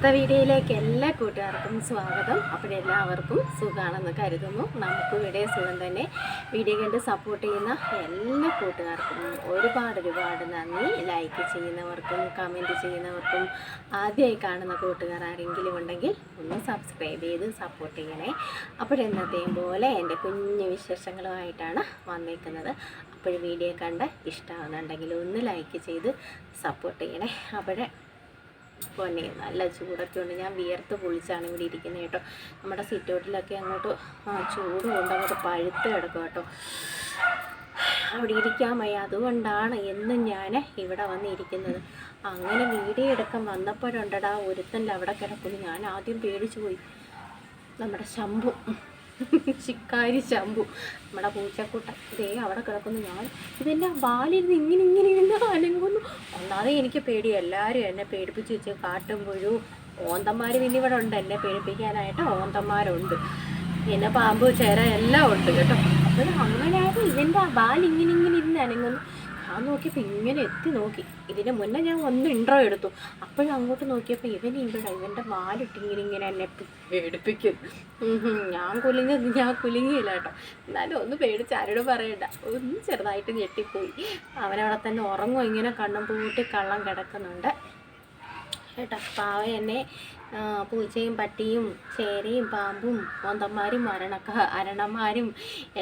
അടുത്ത വീഡിയോയിലേക്ക് എല്ലാ കൂട്ടുകാർക്കും സ്വാഗതം. അപ്പോൾ എല്ലാവർക്കും സുഖമാണെന്ന് കരുതുന്നു. നമുക്ക് ഇവിടെ സുഖം തന്നെ. വീഡിയോ കണ്ട് സപ്പോർട്ട് ചെയ്യുന്ന എല്ലാ കൂട്ടുകാർക്കും ഒരുപാട് ഒരുപാട് നന്ദി. ലൈക്ക് ചെയ്യുന്നവർക്കും കമന്റ് ചെയ്യുന്നവർക്കും ആദ്യമായി കാണുന്ന കൂട്ടുകാർ ആരെങ്കിലും ഉണ്ടെങ്കിൽ ഒന്ന് സബ്സ്ക്രൈബ് ചെയ്ത് സപ്പോർട്ട് ചെയ്യണേ. അപ്പോഴെന്നത്തെയും പോലെ എന്റെ കുഞ്ഞു വിശേഷങ്ങളുമായിട്ടാണ് വന്നേക്കുന്നത്. അപ്പോൾ വീഡിയോ കണ്ട് ഇഷ്ടമാകുന്നുണ്ടെങ്കിൽ ഒന്ന് ലൈക്ക് ചെയ്ത് സപ്പോർട്ട് ചെയ്യണേ. അപ്പോഴേ പൊന്നെ. നല്ല ചൂടൊക്കെ ഉണ്ട്. ഞാൻ വിയർത്ത് പൊളിച്ചാണ് ഇവിടെ ഇരിക്കുന്നത് കേട്ടോ. നമ്മുടെ സിറ്റൗട്ടിലൊക്കെ അങ്ങോട്ട് ചൂട് കൊണ്ട് അങ്ങോട്ട് പഴുത്ത് കിടക്കും കേട്ടോ. അവിടെ ഇരിക്കാൻ വയ്യ. അതുകൊണ്ടാണ് എന്നും ഞാൻ ഇവിടെ വന്നിരിക്കുന്നത് അങ്ങനെ വീഡിയോ എടുക്കാൻ വന്നപ്പോഴുണ്ടടാ ഒരുത്തന്റെ അവിടെ കിടക്കുന്നു. ഞാൻ ആദ്യം പേടിച്ചു പോയി. നമ്മുടെ ശംഭു. ശിക്കാരി ശംഭു. നമ്മുടെ പൂച്ചക്കൂട്ട. ഇതേ അവിടെ കിടക്കുന്നു ഞാൻ. ഇതെന്നെ? വാലിരുന്ന് ഇങ്ങനെ ഇങ്ങനെ ഇരുന്ന് അനങ്ങുന്നു. ഒന്നാതെ എനിക്ക് പേടി. എല്ലാവരും എന്നെ പേടിപ്പിച്ച് വെച്ച് കാട്ടും പുഴു ഓന്തന്മാർ പിന്നെ ഇവിടെ ഉണ്ട്. എന്നെ പേടിപ്പിക്കാനായിട്ട് ഓന്തന്മാരുണ്ട്. പിന്നെ പാമ്പ് ചേര എല്ലാം ഉണ്ട് കേട്ടോ. അപ്പോൾ അങ്ങനെയായിട്ട് ബാൽ ഇങ്ങനെ ഇങ്ങനെ ഇരുന്ന് അനങ്ങുന്നു. ഞാൻ നോക്കിയപ്പോൾ ഇങ്ങനെ എത്തി നോക്കി. ഇതിന് മുന്നേ ഞാൻ ഒന്ന് ഇൻട്രോ എടുത്തു. അപ്പോഴും അങ്ങോട്ട് നോക്കിയപ്പോൾ ഇവൻ ഇവിടെ ഇവന്റെ വാലിട്ട് ഇങ്ങനെ എന്നെ പേടിപ്പിക്കും. ഞാൻ കുലുങ്ങി ഞാൻ കുലുങ്ങിയില്ല കേട്ടോ. എന്നാലും ഒന്ന് പേടിച്ച് ആരോട് പറയണ്ട. ഒന്ന് ചെറുതായിട്ട് ഞെട്ടിപ്പോയി. അവനവിടെ തന്നെ ഉറങ്ങും. ഇങ്ങനെ കണ്ണും പൂട്ടി കള്ളം കിടക്കുന്നുണ്ട്. കേട്ടോ. പാവ എന്നെ പൂച്ചയും പട്ടിയും ചേരയും പാമ്പും ഓന്തന്മാരും അരണക്ക അരണന്മാരും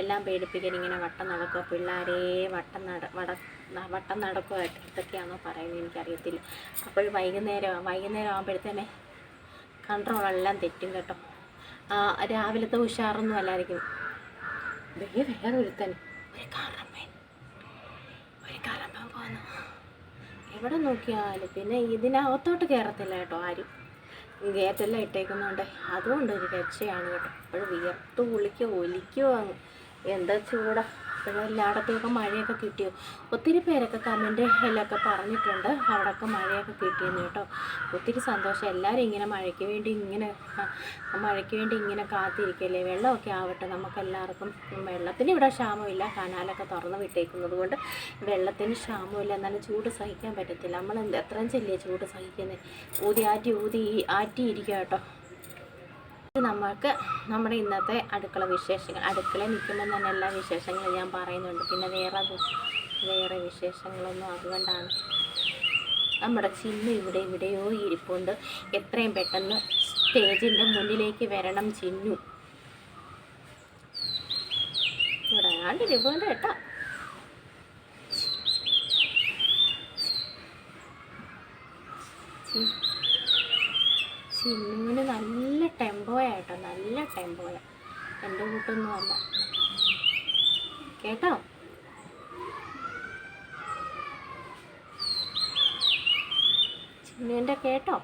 എല്ലാം പേടിപ്പിക്കാൻ ഇങ്ങനെ വട്ടം നടക്കുക പിള്ളേരെ വട്ടം നട വട വട്ടം നടക്കുക ഇതൊക്കെയാണോ പറയുന്നത് എനിക്കറിയത്തില്ല. അപ്പോൾ വൈകുന്നേരം വൈകുന്നേരം ആകുമ്പോഴത്തേനെ കൺട്രോളെല്ലാം തെറ്റും കേട്ടോ. രാവിലത്തെ ഉഷാറൊന്നും അല്ലായിരിക്കും. ദേ വേറെ ഒരുത്തൻ ഒരു കാറമ്മൻ. ഒരു കാറമ്മൻ പോകുന്നു എവിടെ നോക്കിയാലും പിന്നെ ഇതിനകത്തോട്ട് കയറത്തില്ല കേട്ടോ ആരും. ഗേറ്റെല്ലാം ഇട്ടേക്കുന്നുണ്ട്. അതുകൊണ്ട് ഒരു രക്ഷയാണ് കേട്ടോ. അപ്പോഴും വിയർത്ത് കുളിക്കുക ഒലിക്കുക അങ്ങ്. എന്താ ചൂടാ. അപ്പോഴും എല്ലായിടത്തൊക്കെ മഴയൊക്കെ കിട്ടിയോ? ഒത്തിരി പേരൊക്കെ കമന്റ് എല്ലാമൊക്കെ പറഞ്ഞിട്ടുണ്ട്. അവിടെയൊക്കെ മഴയൊക്കെ കിട്ടിയെന്ന് കേട്ടോ. ഒത്തിരി സന്തോഷം. എല്ലാവരും ഇങ്ങനെ മഴയ്ക്ക് വേണ്ടി ഇങ്ങനെ മഴയ്ക്ക് വേണ്ടി ഇങ്ങനെ കാത്തിരിക്കല്ലേ? വെള്ളമൊക്കെ ആവട്ടെ. നമുക്ക് എല്ലാവർക്കും വെള്ളത്തിന് ഇവിടെ ക്ഷാമമില്ല. കനാലൊക്കെ തുറന്ന് വിട്ടേക്കുന്നത് കൊണ്ട് വെള്ളത്തിന് ക്ഷാമമില്ല. എന്നാലും ചൂട് സഹിക്കാൻ പറ്റത്തില്ല. നമ്മൾ എത്രയും ചെല്ലിയ ചൂട് സഹിക്കുന്നത് ഊതി ആറ്റി ഊതി ആറ്റിയിരിക്കുക കേട്ടോ. നമ്മൾക്ക് നമ്മുടെ ഇന്നത്തെ അടുക്കള വിശേഷങ്ങൾ അടുക്കള നിൽക്കുമ്പോൾ തന്നെ എല്ലാ വിശേഷങ്ങളും ഞാൻ പറയുന്നുണ്ട്. പിന്നെ വേറെ വേറെ വിശേഷങ്ങളൊന്നും അതുകൊണ്ടാണ്. നമ്മുടെ ചിന്നു ഇവിടെ ഇവിടെയോ ഇരിപ്പുണ്ട്. എത്രയും പെട്ടെന്ന് സ്റ്റേജിന്റെ മുന്നിലേക്ക് വരണം ചിന്നു. ഇവിടെ ആണ്ട് ഇരിപ്പുണ്ട് കേട്ടോ. ചിന്നുവിന് നല്ല ടെമ്പോയാട്ടോ നല്ല ടെമ്പോയ എന്റെ കൂട്ടൊന്നും അല്ല. കേട്ടോ? ചിന്നുവിന്റെ കേട്ടോ?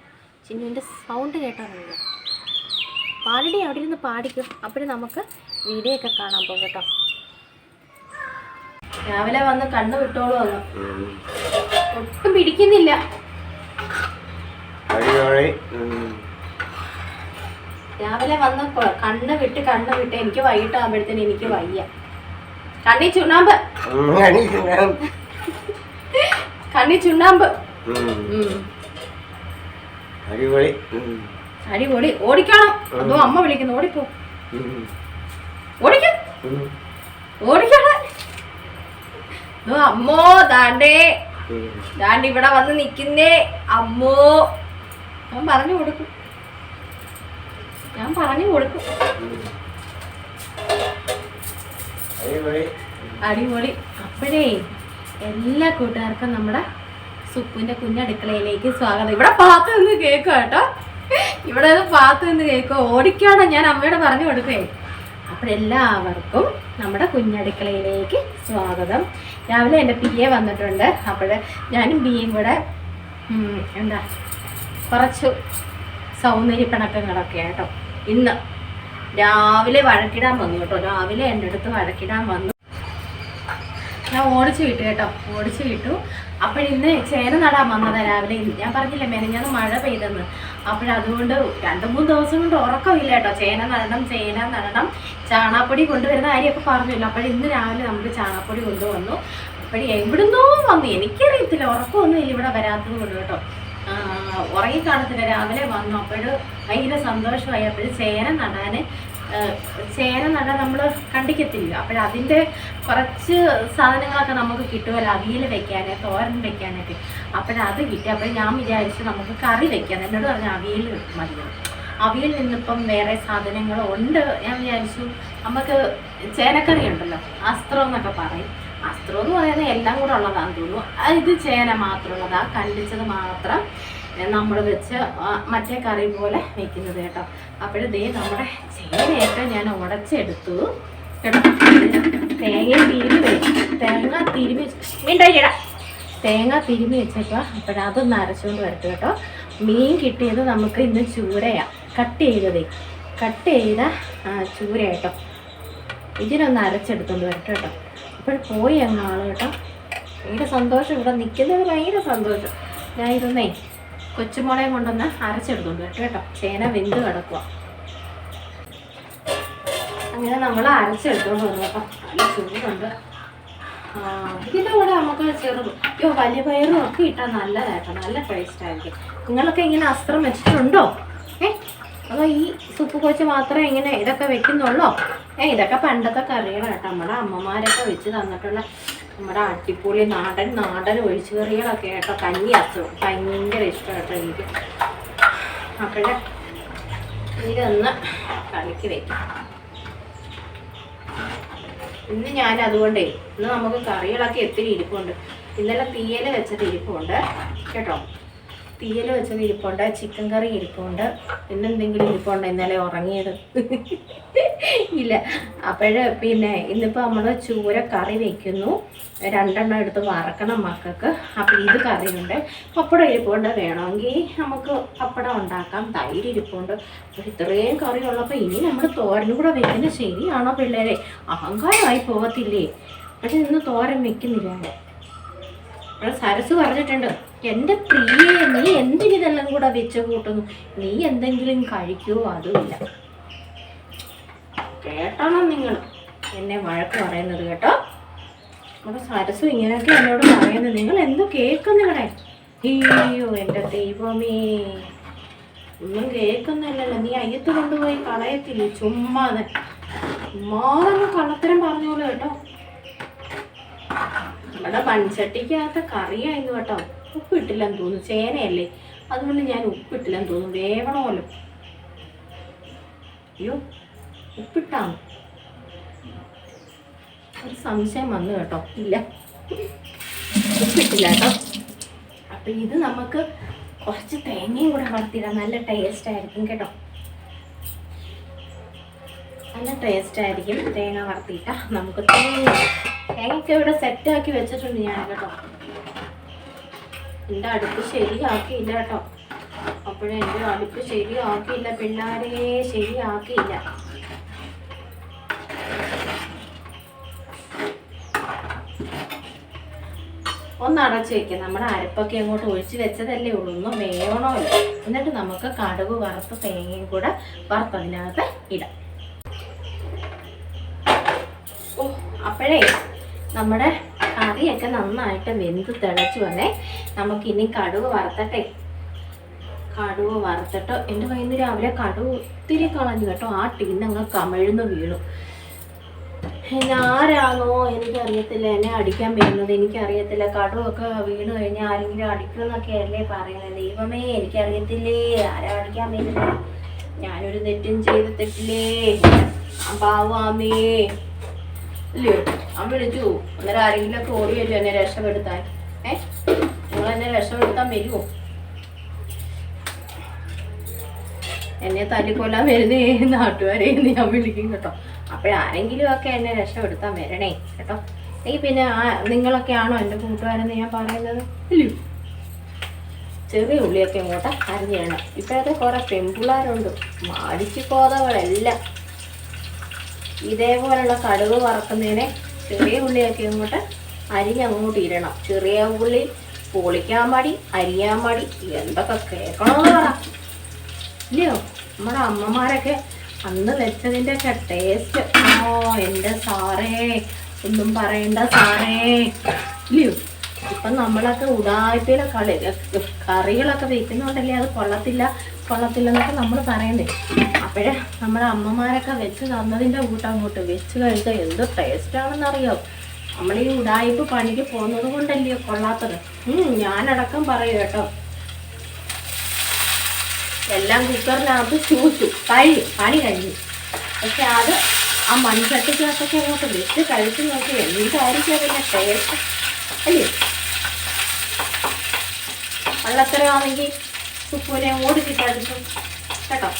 ചിന്നുവിന്റെ സൗണ്ട് കേട്ടോ നിങ്ങൾ പാടി അവിടെ ഇരുന്ന് പാടിക്കും. അപ്പോഴും നമുക്ക് വീഡിയോ ഒക്കെ കാണാൻ പോകും കേട്ടോ. രാവിലെ വന്ന് കണ്ണു വിട്ടോളൂ വന്നു ഒട്ടും പിടിക്കുന്നില്ല. രാവിലെ വന്ന കണ്ണ് വിട്ട് കണ്ണ് വിട്ട് എനിക്ക് വൈകിട്ടാകുമ്പോഴത്തേന് എനിക്ക് വയ്യ. കണ്ണി ചുണ്ണാമ്പ്. കണ്ണി ചുണ്ണാമ്പ്. അടിപൊളി. അടിപൊളി. ഓടിക്കണം. അതോ അമ്മ വിളിക്കുന്നു. ഓടിപ്പോ. ഓടിക്കും. ഓടിക്കണ അതോ അമ്മോ ദാണ്ടേ. ദാണ്ട് ഇവിടെ വന്ന് നിക്കുന്നേ. അമ്മോ. അവൻ പറഞ്ഞു കൊടുക്കും. ഞാൻ പറഞ്ഞു കൊടുക്കും. അടിപൊളി. അപ്പോഴേ എല്ലാ കൂട്ടുകാർക്കും നമ്മുടെ സുപ്പിന്റെ കുഞ്ഞടുക്കളയിലേക്ക് സ്വാഗതം. ഇവിടെ പാത്ത് നിന്ന് കേൾക്കുക കേട്ടോ? ഇവിടെ പാത്ത് നിന്ന് കേൾക്കുക ഓടിക്കാണ് ഞാൻ അമ്മയോട് പറഞ്ഞു കൊടുക്കേ അപ്പോഴെല്ലാവർക്കും നമ്മുടെ കുഞ്ഞടുക്കളയിലേക്ക് സ്വാഗതം. രാവിലെ എന്റെ പി എ വന്നിട്ടുണ്ട്. അപ്പോൾ ഞാനും ബിയും കൂടെ എന്താ കുറച്ച് സൗന്ദര്യ പിണക്കങ്ങളൊക്കെ കേട്ടോ ഇന്ന് രാവിലെ വഴക്കിടാൻ വന്നു കേട്ടോ. രാവിലെ എന്റെ അടുത്ത് വഴക്കിടാൻ വന്നു. ഞാൻ ഓടിച്ചു വിട്ടു കേട്ടോ. ഓടിച്ചു വിട്ടു. അപ്പോഴിന്ന് ചേന നടാൻ വന്നതാ രാവിലെ. ഞാൻ പറഞ്ഞില്ലേ മെനഞ്ഞാന്ന് മഴ പെയ്തെന്ന്. അപ്പോഴതുകൊണ്ട് രണ്ട് മൂന്ന് ദിവസം കൊണ്ട് ഉറക്കമില്ല കേട്ടോ. ചേന നടണം ചേന നടണം. ചാണാപ്പൊടി കൊണ്ടുവരുന്ന കാര്യമൊക്കെ പറഞ്ഞില്ല. അപ്പോൾ ഇന്ന് രാവിലെ നമുക്ക് ചാണാപ്പൊടി കൊണ്ടുവന്നു. അപ്പോൾ എവിടുന്നോ വന്നു. എനിക്കറിയത്തില്ല. ഉറക്കമൊന്നും ഇല്ല ഇവിടെ വരാത്തത് കൊണ്ട് കേട്ടോ. ഉറങ്ങിക്കാണത്തില്ല. രാവിലെ വന്നു. അപ്പോഴ് ഭയങ്കര സന്തോഷമായി. അപ്പോൾ ചേന നടാൻ ചേന നടാൻ നമ്മൾ കണ്ടിക്കത്തില്ല. അപ്പോൾ അതിന്റെ കുറച്ച് സാധനങ്ങളൊക്കെ നമുക്ക് കിട്ടുമല്ലോ അവിയൽ വെക്കാൻ തോരൻ വെക്കാനൊക്കെ. അപ്പോഴത് കിട്ടി. അപ്പോൾ ഞാൻ വിചാരിച്ചു നമുക്ക് കറി വെക്കാൻ എന്നോട് പറഞ്ഞ അവിയൽ മതി. അവിയിൽ നിന്നിപ്പം വേറെ സാധനങ്ങൾ ഉണ്ട്. ഞാൻ വിചാരിച്ചു നമുക്ക് ചേനക്കറി ഉണ്ടല്ലോ. അസ്ത്രം എന്നൊക്കെ പറയും. അസ്ത്രം എന്ന് പറയുന്നത് എല്ലാം കൂടെ ഉള്ളതാണെന്ന് തോന്നുന്നു. ഇത് ചേന മാത്രമുള്ളതാണ് കണ്ടിച്ചത് മാത്രം. നമ്മൾ വെച്ച് മറ്റേ കറി പോലെ വെക്കുന്നത് കേട്ടോ. അപ്പോഴേ നമ്മുടെ ചേനയൊക്കെ ഞാൻ ഉടച്ചെടുത്തു. തേങ്ങ തിരുമി തേങ്ങ തിരുമി മിണ്ടായിടാ തേങ്ങ തിരുമി വെച്ചപ്പോൾ അപ്പോഴതൊന്ന് അരച്ചുകൊണ്ട് വരട്ടെ കേട്ടോ. മീൻ കിട്ടിയത് നമുക്ക് ഇന്ന് ചൂരയാണ് കട്ട് ചെയ്തതേ. കട്ട് ചെയ്ത ചൂര കേട്ടോ. ഇതിനൊന്ന് അരച്ചെടുത്തോണ്ട് വരട്ടെ കേട്ടോ. അപ്പോൾ പോയി അങ്ങ് ആൾ കേട്ടോ. ഭയങ്കര സന്തോഷം. ഇവിടെ നിൽക്കുന്നത് ഭയങ്കര സന്തോഷം. ഞാൻ കൊച്ചുമോളെ കൊണ്ടൊന്ന് അരച്ചെടുത്തോണ്ട് വരട്ടെ കേട്ടോ. ചേന വെന്ത് കിടക്കുക അങ്ങനെ നമ്മൾ അരച്ചെടുത്തോണ്ട് വന്നു കേട്ടോ. നല്ല ചൂടുണ്ട്. ഇതിന്റെ കൂടെ നമുക്ക് ചെറുത്. അയ്യോ വലിയ പയറും ഒക്കെ ഇട്ടാൽ നല്ലതായിട്ടോ നല്ല ടേസ്റ്റ് ആയിരിക്കും. നിങ്ങളൊക്കെ ഇങ്ങനെ അസ്ത്രം വെച്ചിട്ടുണ്ടോ? ഏ? അപ്പൊ ഈ സുപ്പ് കൊച്ച് മാത്രമേ ഇങ്ങനെ ഇതൊക്കെ വെക്കുന്നുള്ളോ? ഏ ഇതൊക്കെ പണ്ടത്തെ കറികളാട്ടോ കേട്ടോ. നമ്മുടെ അമ്മമാരൊക്കെ വെച്ച് തന്നിട്ടുള്ള നമ്മുടെ അടിപൊളി നാടൻ നാടൻ ഒഴിച്ചു കറികളൊക്കെ കേട്ടോ കഞ്ഞി അസുഖം ഭയങ്കര ഇഷ്ടം കേട്ടോ എനിക്ക്. അപ്പോഴേ ഇതൊന്ന് കളിക്ക് വയ്ക്കാം ഇന്ന് ഞാൻ അതുകൊണ്ടേ ഇന്ന് നമുക്ക് കറികളൊക്കെ ഒത്തിരി ഇരിപ്പുണ്ട്. ഇന്നലെ തീയൽ വെച്ചത് ഇരിപ്പുണ്ട്. കേട്ടോ? തീയൽ വെച്ചത് ഇരിപ്പുണ്ട് ചിക്കൻ കറി ഇരിപ്പുണ്ട് പിന്നെ എന്തെങ്കിലും ഇരിപ്പുണ്ട് ഇന്നലെ ഉറങ്ങിയത്. ഇല്ല. അപ്പോഴ് പിന്നെ ഇന്നിപ്പോൾ നമ്മൾ ചൂര കറി വെക്കുന്നു. രണ്ടെണ്ണം എടുത്ത് വറക്കണം മക്കൾക്ക്. അപ്പോൾ ഇത് കറിയുണ്ട്. പപ്പടം ഇരിപ്പുണ്ട് വേണമെങ്കിൽ നമുക്ക് പപ്പടം ഉണ്ടാക്കാം. തൈര് ഇരിപ്പുണ്ട്. അപ്പോൾ ഇത്രയും കറി ഉള്ളപ്പോൾ ഇനി നമ്മൾ തോരനും കൂടെ വെക്കുന്നത് ശരിയാണോ പിള്ളേരെ? അഹങ്കാരമായി പോകത്തില്ലേ പക്ഷെ ഇന്ന് തോരൻ വെക്കുന്നില്ല. അവിടെ സരസ് പറഞ്ഞിട്ടുണ്ട് എന്റെ പ്രിയേ നീ എന്തിനിതെല്ലാം കൂടെ വെച്ച് കൂട്ടുന്നു? നീ എന്തെങ്കിലും കഴിക്കുമോ അതുമില്ല കേട്ടാണോ നിങ്ങൾ എന്നെ വഴക്ക് പറയുന്നത് കേട്ടോ? നമ്മുടെ സരസു ഇങ്ങനെയൊക്കെ എന്നോട് പറയുന്നത് നിങ്ങൾ എന്തോ കേൾക്കും അയ്യോ എന്റെ ദൈവമേ. ഒന്നും കേൾക്കുന്നില്ലല്ലോ. നീ അയ്യത്ത് കൊണ്ടുപോയി കളയത്തില്ലേ? ചുമ്മാതെ ചുമ്മാതെ കള്ളത്തരം പറഞ്ഞോളൂ കേട്ടോ. നമ്മുടെ മൺചട്ടിക്കകത്ത കറിയായിരുന്നു കേട്ടോ. ഉപ്പിട്ടില്ലെന്ന് തോന്നുന്നു. ചേനയല്ലേ? അതുകൊണ്ട് ഞാൻ ഉപ്പിട്ടില്ലെന്ന് തോന്നുന്നു. വേവണമല്ലോ അയ്യോ ഉപ്പിട്ടാണ് ഒരു സംശയം വന്നു കേട്ടോ. ഇല്ല. ഉപ്പിട്ടില്ല കേട്ടോ. അപ്പൊ ഇത് നമുക്ക് കുറച്ച് തേങ്ങയും കൂടെ വളർത്തിയിടാം. നല്ല ടേസ്റ്റ് ആയിരിക്കും കേട്ടോ. നല്ല ടേസ്റ്റ് ആയിരിക്കും തേങ്ങ വറുത്തിട്ട നമുക്ക് തേങ്ങ തേങ്ങയൊക്കെ ഇവിടെ സെറ്റാക്കി വെച്ചിട്ടുണ്ട് ഞാൻ കേട്ടോ എന്റെ അടുപ്പ് ശരിയാക്കിയില്ല കേട്ടോ അപ്പോഴേ എന്റെ അടുപ്പ് ശരിയാക്കിയില്ല. പിള്ളേരെ ശരിയാക്കിയില്ല. ഒന്ന് അടച്ച് വെക്കാം. നമ്മുടെ അരപ്പൊക്കെ അങ്ങോട്ട് ഒഴിച്ച് വെച്ചതല്ലേ ഉള്ളൂ. ഒന്ന് വേവണമല്ലോ. എന്നിട്ട് നമുക്ക് കടുക് വറുത്ത് തേങ്ങയും കൂടെ വറുത്തതിനകത്ത് ഇടാം. ഓ അപ്പോഴേ നമ്മുടെ കറിയൊക്കെ നന്നായിട്ട് വെന്ത് തിളച്ചു വന്നേ. നമുക്ക് ഇനി കടുക് വറുത്തട്ടെ കടുവ് വറുത്തിട്ട് എന്റെ കയ്യിൽ നിന്ന് രാവിലെ കടുവ് ഒത്തിരി കളഞ്ഞു കേട്ടോ. ആ ടീന്നങ്ങ് കമിഴ്ന്ന് വീണു. ആരാണോ എനിക്കറിയത്തില്ല. എന്നെ അടിക്കാൻ വരുന്നത് എനിക്കറിയത്തില്ല. കടുവൊക്കെ വീണ് കഴിഞ്ഞാൽ ആരെങ്കിലും അടിക്കുമെന്നൊക്കെ അല്ലേ പറയുന്നത്? ദൈവമേ എനിക്കറിയത്തില്ലേ? ആരാ അടിക്കാൻ വരുന്നത്? ഞാനൊരു തെറ്റും ചെയ്തിട്ടില്ലേ? പാവാമേ ഇല്ലയോ അവൻ വിളിച്ചു. അന്നേരം ആരെങ്കിലും ഒക്കെ ഓടി വരുമോ എന്നെ രക്ഷപ്പെടുത്താൻ? ഏ? നിങ്ങൾ എന്നെ രക്ഷപ്പെടുത്താൻ വരുമോ എന്നെ തല്ലിക്കൊല്ലാൻ വരുന്നേ നാട്ടുകാരെ ഞാൻ വിളിക്കും കേട്ടോ. അപ്പോഴാരെങ്കിലും ഒക്കെ എന്നെ രക്ഷപ്പെടുത്താൻ വരണേ കേട്ടോ. ഈ പിന്നെ ആ നിങ്ങളൊക്കെ ആണോ എന്റെ കൂട്ടുകാരെന്ന് ഞാൻ പറയുന്നത്? ഇല്ലയോ ചെറിയ ഉള്ളിയൊക്കെ ഇങ്ങോട്ട് അരിഞ്ഞണം ഇപ്പോഴത്തെ കുറെ പെൺപിള്ളേരുണ്ട്. മാടിച്ചു കോതകളെല്ലാം ഇതേപോലുള്ള കടുക് വറക്കുന്നതിനെ ചെറിയ ഉള്ളിയൊക്കെ ഇങ്ങോട്ട് അരിഞ്ഞങ്ങോട്ട് ഇടണം. ചെറിയ ഉള്ളി പൊളിക്കാൻ മടി അരിയാൻ മടി എന്തൊക്കെ കേൾക്കണമെന്ന് പറ. ഇല്ലയോ? നമ്മുടെ അമ്മമാരൊക്കെ അന്ന് വെച്ചതിന്റെ ഒക്കെ ടേസ്റ്റ് ഓ എന്റെ സാറേ ഒന്നും പറയണ്ട സാറേ. ഇല്ലയോ? ഇപ്പം നമ്മളൊക്കെ ഉടായ്പയിലെ കളി കറികളൊക്കെ വെക്കുന്നുണ്ടല്ലേ അത് കൊള്ളത്തില്ല കൊള്ളത്തില്ല എന്നൊക്കെ നമ്മൾ പറയുന്നേ അപ്പോഴേ നമ്മുടെ അമ്മമാരൊക്കെ വെച്ച് തന്നതിന്റെ കൂട്ടം അങ്ങോട്ട് വെച്ച് കഴിച്ചാൽ എന്ത് ടേസ്റ്റാണെന്നറിയോ നമ്മൾ ഈ ഉടായ്പ പണിക്ക് പോകുന്നത് കൊണ്ടല്ലയോ കൊള്ളാത്തത്. ഞാനടക്കം പറയും കേട്ടോ. എല്ലാം കുക്കറിനകത്ത് ചൂച്ചു കഴിയും പണി കഴിഞ്ഞു. പക്ഷെ അത് ആ മൺചട്ടിക്കകത്തൊക്കെ അങ്ങോട്ട് വെച്ച് കഴിച്ചു നോക്കി എന്തായിരിക്കും അതിന്റെ ടേസ്റ്റ് അല്ലേ? വെള്ളത്തരമാണെങ്കിൽ ഉപ്പൂനെ ഓടിച്ചിട്ടടിച്ചു കേട്ടോ?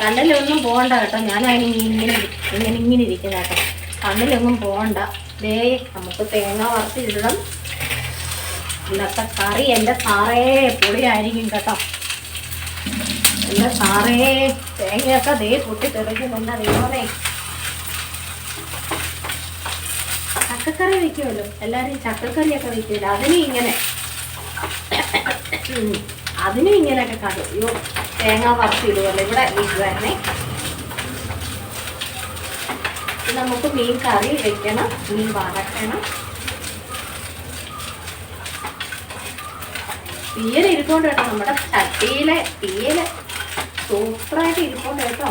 കണ്ണിലൊന്നും പോകണ്ട കേട്ടോ. ഞാനതിന് ഇങ്ങനെ ഇങ്ങനെ ഇങ്ങനെ ഇരിക്കുന്ന കേട്ടോ. കണ്ണിലൊന്നും പോകണ്ട ദേ നമുക്ക് തേങ്ങ വറുത്തിടണം. ഇന്നത്തെ കറി എന്റെ സാറേ പൊളിയായിരിക്കും കേട്ടോ. എന്റെ സാറേ തേങ്ങയൊക്കെ ദേ പൊട്ടി തെറിക്കുന്നുണ്ട് അതേപോലെ ചക്കക്കറി വെക്കുമല്ലോ എല്ലാവരും ചക്കക്കറിയൊക്കെ വെക്കുമല്ലോ അതിനെ ഇങ്ങനെ. അതിനും ഇങ്ങനെയൊക്കെ കറി അയ്യോ തേങ്ങ വറുത്തിടുമല്ലോ ഇവിടെ ഇടുവായിരുന്നേ. ഇത് നമുക്ക് മീൻ കറി വെക്കണം മീൻ വറക്കണം. തീയല ഇരിക്കൊണ്ട് കേട്ടോ. നമ്മുടെ ചട്ടിയിലെ തീയൽ. സൂപ്പറായിട്ട് ഇരിക്കൊണ്ട് കേട്ടോ.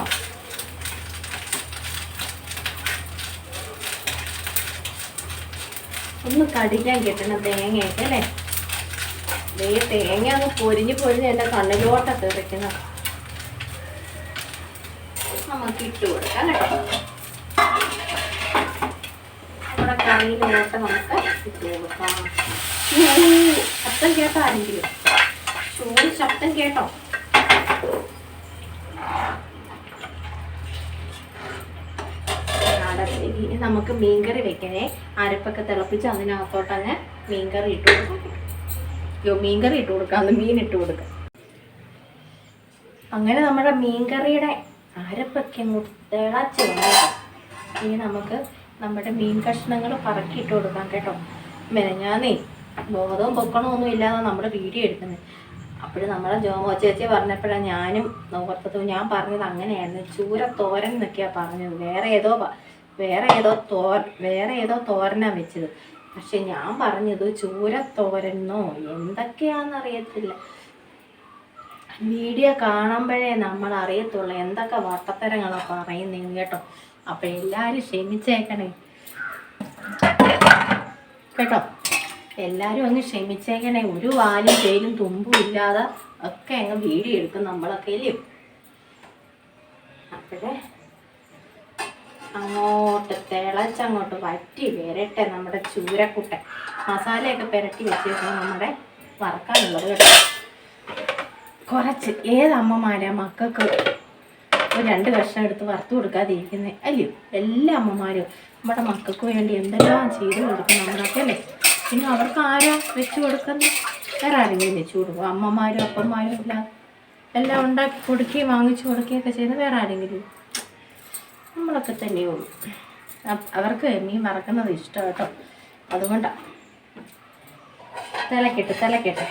ഒന്ന് കടിക്കാൻ കിട്ടണം തേങ്ങയൊക്കെ അല്ലേ? ദേ തേങ്ങ അങ്ങ് പൊരിഞ്ഞ് പൊരിഞ്ഞ് എന്റെ കണ്ണിലോട്ട തെറിക്കുന്ന നമുക്ക് ഇട്ട് കൊടുക്കാം കറിയിലോട്ട് നമുക്ക് ഇട്ട് കൊടുക്കാം. ശബ്ദം കേട്ടോ ആരെങ്കിലും. ചൂട് ശബ്ദം കേട്ടോ. നമുക്ക് മീൻകറി വെക്കണേ. അരപ്പൊക്കെ തിളപ്പിച്ച് അതിനകത്തോട്ട് അങ്ങ് മീൻകറി ഇട്ട് കൊടുക്കാം. അയ്യോ മീൻകറി ഇട്ട് കൊടുക്കാം. അന്ന് മീൻ ഇട്ട് കൊടുക്കാം. അങ്ങനെ നമ്മുടെ മീൻകറിയുടെ അരപ്പൊക്കെ അങ്ങോട്ട് തിളച്ച് ഇനി നമുക്ക് നമ്മുടെ മീൻ കഷ്ണങ്ങൾ പറക്കിയിട്ട് കൊടുക്കാം കേട്ടോ. മെനഞ്ഞാന്നേ ബോധവും പൊക്കണമൊന്നും ഇല്ലാതെ നമ്മുടെ വീഡിയോ എടുക്കുന്നത്. അപ്പോഴും നമ്മളെ ജോമോ ചേച്ചി പറഞ്ഞപ്പോഴാണ് ഞാനും നോക്കത്തു ഞാൻ പറഞ്ഞത് അങ്ങനെയായിരുന്നു. ചൂര തോരൻ എന്നൊക്കെയാണ് പറഞ്ഞത്. വേറെ ഏതോ വേറെ ഏതോ തോർ വേറെ ഏതോ തോരനാണ് വെച്ചത്. പക്ഷെ ഞാൻ പറഞ്ഞത് ചൂരത്തോരന്നോ തോരനോ എന്തൊക്കെയാണെന്നറിയത്തില്ല. വീഡിയോ കാണുമ്പോഴേ നമ്മൾ അറിയത്തുള്ളൂ എന്തൊക്കെ വട്ടത്തരങ്ങളാണ് പറയുന്നത് കേട്ടോ. അപ്പം എല്ലാരും ക്ഷമിച്ചേക്കണേ. കേട്ടോ? എല്ലാരും അങ്ങ് ക്ഷമിച്ചേക്കണേ. ഒരു വാലും പേരും തുമ്പും ഇല്ലാതെ ഒക്കെ അങ്ങ് വീഡിയോ എടുക്കും നമ്മളൊക്കെ ഇല്ലേ അപ്പോഴേ അങ്ങോട്ട് തിളച്ചങ്ങോട്ട് വറ്റി വരട്ടെ നമ്മുടെ ചൂരക്കുട്ടൻ. മസാലയൊക്കെ പുരട്ടി വെച്ചേക്കണം നമ്മുടെ വറക്കാനുള്ളത് കേട്ടോ. കുറച്ച് ഏത് അമ്മമാരാ മക്കൾക്ക് ഒരു രണ്ട് വർഷം എടുത്ത് വറുത്ത് കൊടുക്കാതിരിക്കുന്നത് അല്ലയോ എല്ലാ അമ്മമാരും നമ്മുടെ മക്കൾക്ക് വേണ്ടി എന്തെല്ലാം ചെയ്ത് കൊടുക്കും നമ്മളൊക്കെ അല്ലേ? പിന്നെ അവർക്ക് ആരാ വെച്ച് കൊടുക്കുന്നത്? വേറെ ആരെങ്കിലും വെച്ച് കൊടുക്കും അമ്മമാരും അപ്പന്മാരും എല്ലാം എല്ലാം ഉണ്ടാക്കി കൊടുക്കുകയും വാങ്ങിച്ചു കൊടുക്കുകയൊക്കെ ചെയ്ത് വേറെ ആരെങ്കിലും? നമ്മളൊക്കെ തന്നെയുള്ളൂ. അവർക്ക് മീൻ വറക്കുന്നത് ഇഷ്ടം കേട്ടോ അതുകൊണ്ടാണ് തിലക്കെട്ട് തിലക്കെട്ടെ.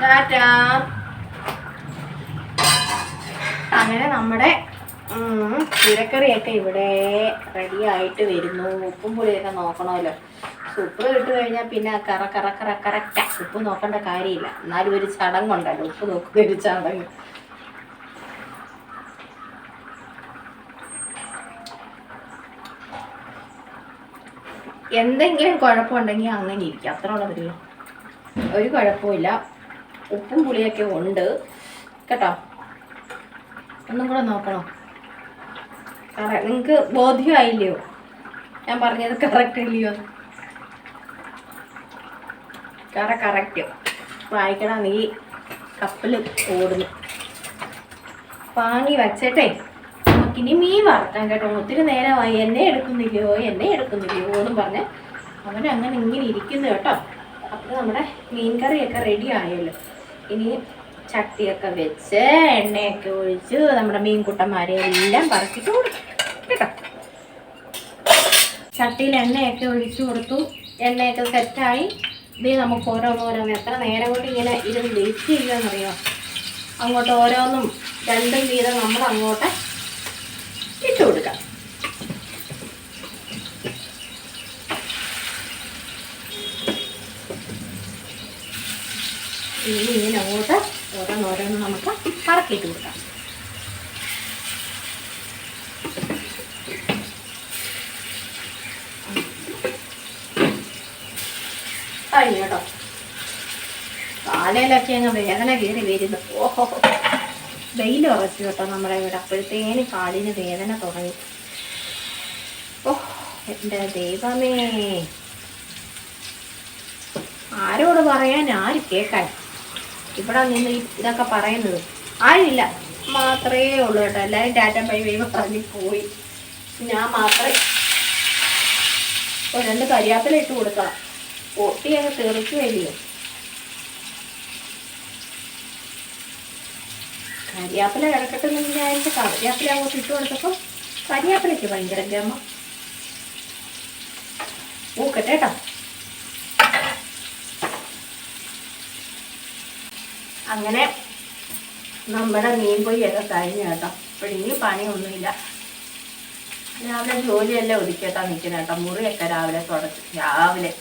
ടാറ്റാ. അങ്ങനെ നമ്മുടെ ചീരക്കറിയൊക്കെ ഇവിടെ റെഡി ആയിട്ട് വരുന്നു. ഉപ്പും പുളിയൊക്കെ നോക്കണമല്ലോ. ഉപ്പ് ഇട്ട് കഴിഞ്ഞാൽ പിന്നെ കറ കറ കറ കറക്റ്റാ. ഉപ്പ് നോക്കേണ്ട കാര്യമില്ല. എന്നാലും ഒരു ചടങ്ങുണ്ടല്ലോ. ഉപ്പ് നോക്കുന്ന ഒരു ചടങ്ങ്. എന്തെങ്കിലും കുഴപ്പമുണ്ടെങ്കിൽ അങ്ങനെ ഇരിക്കും. അത്ര ഉള്ളതില്ല ഒരു കുഴപ്പമില്ല ഉപ്പും പുളിയൊക്കെ ഉണ്ട്. കേട്ടോ? ഒന്നും കൂടെ നോക്കണോ? നിങ്ങൾക്ക് ബോധ്യമായില്ലയോ? ഞാൻ പറഞ്ഞത് കറക്റ്റ് ഇല്ലയോ? കറ കറക്റ്റ് വായിക്കണം. നീ കപ്പൽ ഓടുന്നു. വാങ്ങി വച്ചട്ടെ. നമുക്കിനി മീൻ വറുക്കാൻ കേട്ടോ. ഒത്തിരി നേരമായി. എന്നെ എടുക്കുന്നില്ലയോ? എന്നെ എടുക്കുന്നില്ലയോ എന്നും പറഞ്ഞ് അവൻ അങ്ങനെ ഇങ്ങനെ ഇരിക്കുന്നു കേട്ടോ. അപ്പോൾ നമ്മുടെ മീൻ കറിയൊക്കെ റെഡി ആയല്ലോ. ഇനി ചട്ടിയൊക്കെ വെച്ച് എണ്ണയൊക്കെ ഒഴിച്ച് നമ്മുടെ മീൻകുട്ടന്മാരെ എല്ലാം പറക്കിട്ട് കൊടുക്കും കേട്ടോ. ചട്ടിയിൽ എണ്ണയൊക്കെ ഒഴിച്ചു കൊടുത്തു. എണ്ണയൊക്കെ സെറ്റായി. ഇത് നമുക്ക് ഓരോന്നോരോന്ന് എത്ര നേരം കൊണ്ട് ഇങ്ങനെ ഇരുന്ന് വെയിറ്റ് ചെയ്യുമെന്നറിയോ അങ്ങോട്ട് ഓരോന്നും രണ്ടും വീതം നമ്മൾ അങ്ങോട്ട് ഇട്ട് കൊടുക്കാം ഇനി ഇങ്ങനെ അങ്ങോട്ട് ഓരോന്നോരോന്ന് നമുക്ക് പറക്കിയിട്ട് കൊടുക്കാം. കഴിഞ്ഞു കേട്ടോ. കാലയിലൊക്കെ അങ്ങ് വേദന കയറി വരുന്നു. ഓഹോ. വെയിൽ ഉറച്ചു കേട്ടോ നമ്മുടെ ഇവിടെ. അപ്പോഴത്തേന് കാലിന് വേദന തുടങ്ങി. ഓ എന്റെ ദൈവമേ. ആരോട് പറയാൻ ആര് കേൾക്കാൻ? ഇവിടെ നിന്ന് ഇതൊക്കെ പറയുന്നത്. ആരുമില്ല. മാത്രമേ ഉള്ളൂ കേട്ടോ. എല്ലാവരും ടാറ്റ ബൈ പറഞ്ഞ് പോയി. ഞാൻ മാത്രമേ രണ്ട് കരിയാപ്പില ഇട്ട് കൊടുക്കാം പൊട്ടി അങ്ങ് തെറിച്ചു വരികയോ കരിയാപ്പില കിടക്കട്ടെ എന്ന് വിചാരിച്ച് കരിയാപ്പില അങ്ങോട്ട് ഇട്ട് കൊടുത്തപ്പോൾ കരിയാപ്പിലയ്ക്ക് ഭയങ്കര ഗമ ഓക്കെ കേട്ടോ അങ്ങനെ നമ്മുടെ മീൻ പൊയ്യൊക്കെ കഴിഞ്ഞു കേട്ടോ. ഇപ്പോഴിനി പണിയൊന്നുമില്ല. രാവിലെ ജോലിയെല്ലാം ഒതുക്കിയിട്ടാ നിൽക്കുന്നത് കേട്ടോ. മുറിയൊക്കെ രാവിലെ തുടച്ചു രാവിലെ.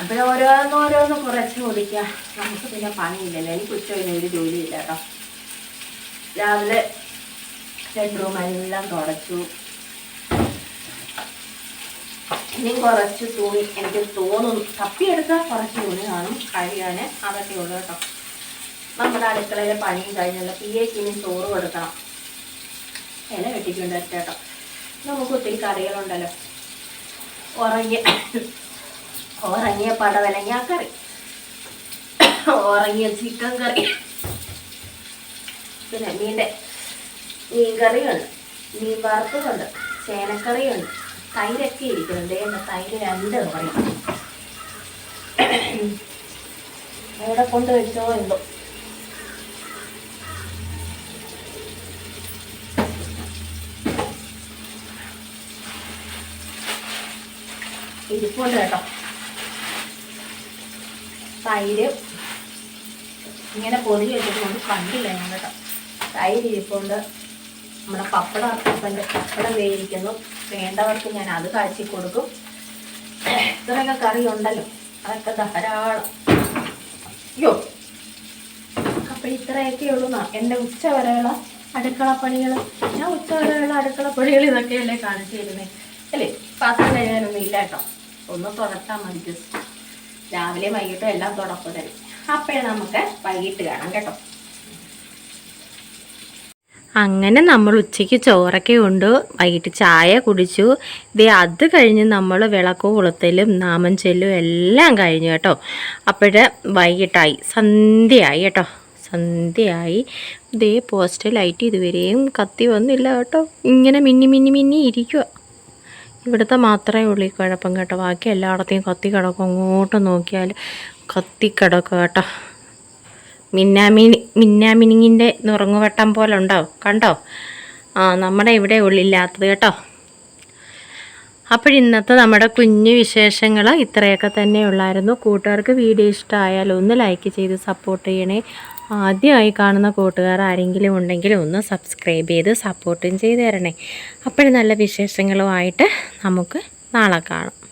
അപ്പോൾ ഓരോന്ന് ഓരോന്ന് കുറച്ച് ഒതുക്കുക നമുക്ക് പിന്നെ പണിയില്ലല്ലോ. എനിക്ക് ഉച്ച കഴിഞ്ഞ ഒരു ജോലിയില്ല കേട്ടോ. രാവിലെ ബെഡ്റൂം എല്ലാം തുടച്ചു. ഇനി കുറച്ച് തുണി എനിക്ക് തോന്നുന്നു. തപ്പിയെടുത്താൽ കുറച്ച് തുണി കാണും കഴിയാൻ അതൊക്കെ ഉള്ളു കേട്ടോ. നമ്മുടെ അടുക്കളയിലെ പണിയും കഴിഞ്ഞല്ലോ. പി എക്ക് ഇനി ചോറ് കൊടുക്കണം. ഇല വെട്ടിക്കൊണ്ട് കേട്ടോ. നമുക്ക് ഒത്തിരി കറികളുണ്ടല്ലോ. ഉറങ്ങിയ ഉറങ്ങിയ പടവലങ്ങ കറി. ഉറങ്ങിയ ചിക്കൻ കറി. പിന്നെ മീന്റെ മീൻ കറിയുണ്ട് മീൻ വറുത്തതുണ്ട്. ചേനക്കറിയുണ്ട്. തൈരൊക്കെ ഇരിക്കുന്നുണ്ട്. എന്റെ തൈര് രണ്ട് പറയും എവിടെ കൊണ്ട് വെച്ചോ എന്തോ. ഇരിപ്പുണ്ട് കേട്ടോ. തൈര് ഇങ്ങനെ പൊതി വെച്ചിട്ട് കണ്ടില്ല ഞാൻ കേട്ടോ. തൈര് ഇരിപ്പുണ്ട്. നമ്മുടെ പപ്പടം പപ്പടം വേവിക്കുന്നു. വേണ്ടവർക്ക് ഞാൻ അത് കാച്ചി കൊടുക്കും. ഇത്രയൊക്കെ കറി ഉണ്ടല്ലോ അതൊക്കെ ധാരാളം. അയ്യോ. അപ്പം ഇത്രയൊക്കെ ഉള്ളൂ എന്റെ ഉച്ച വരെയുള്ള അടുക്കളപ്പണികൾ ഞാൻ ഉച്ച വരെയുള്ള അടുക്കളപ്പണികൾ ഇതൊക്കെയല്ലേ കാണിച്ചിരുന്നേ അല്ലേ? പാത്രം കഴിയാനൊന്നും ഇല്ല കേട്ടോ. ഒന്ന് തുടച്ചാൽ മതി ജസ്റ്റ് രാവിലെ വൈകിട്ടും എല്ലാം തുടപ്പ് തരും അപ്പോഴേ നമുക്ക് വൈകിട്ട് കാണാം കേട്ടോ. അങ്ങനെ നമ്മൾ ഉച്ചയ്ക്ക് ചോറൊക്കെ ഉണ്ട് വൈകിട്ട് ചായ കുടിച്ചു. ദേ അത് കഴിഞ്ഞ് നമ്മൾ വിളക്ക് കൊളുത്തലും നാമം ചെല്ലും എല്ലാം കഴിഞ്ഞു കേട്ടോ. അപ്പോഴ് വൈകിട്ടായി. സന്ധ്യയായി കേട്ടോ. സന്ധ്യയായി. ദേ പോസ്റ്റ് ലൈറ്റ് ഇതുവരെയും കത്തി വന്നില്ല കേട്ടോ. ഇങ്ങനെ മിന്നി മിന്നി മിന്നി ഇരിക്കുക ഇവിടുത്തെ മാത്രമേ ഉള്ളൂ ഈ കുഴപ്പം കേട്ടോ. ബാക്കി എല്ലായിടത്തെയും കത്തി കിടക്കും. അങ്ങോട്ട് നോക്കിയാൽ കത്തി കിടക്കും കേട്ടോ. മിന്നാമിനി മിന്നാമിനിങ്ങിന്റെ നുറങ്ങുവട്ടം പോലെ ഉണ്ടോ കണ്ടോ? ആ നമ്മുടെ ഇവിടെ ഉള്ളില്ലാത്തത് കേട്ടോ. അപ്പോഴിന്നത്തെ നമ്മുടെ കുഞ്ഞു വിശേഷങ്ങൾ ഇത്രയൊക്കെ തന്നെ ഉള്ളായിരുന്നു. കൂട്ടുകാർക്ക് വീഡിയോ ഇഷ്ടമായാൽ ഒന്ന് ലൈക്ക് ചെയ്ത് സപ്പോർട്ട് ചെയ്യണേ. ആദ്യമായി കാണുന്ന കൂട്ടുകാർ ആരെങ്കിലും ഉണ്ടെങ്കിൽ ഒന്ന് സബ്സ്ക്രൈബ് ചെയ്ത് സപ്പോർട്ടും ചെയ്ത് തരണേ. അപ്പോഴും നല്ല വിശേഷങ്ങളുമായിട്ട് നമുക്ക് നാളെ കാണാം.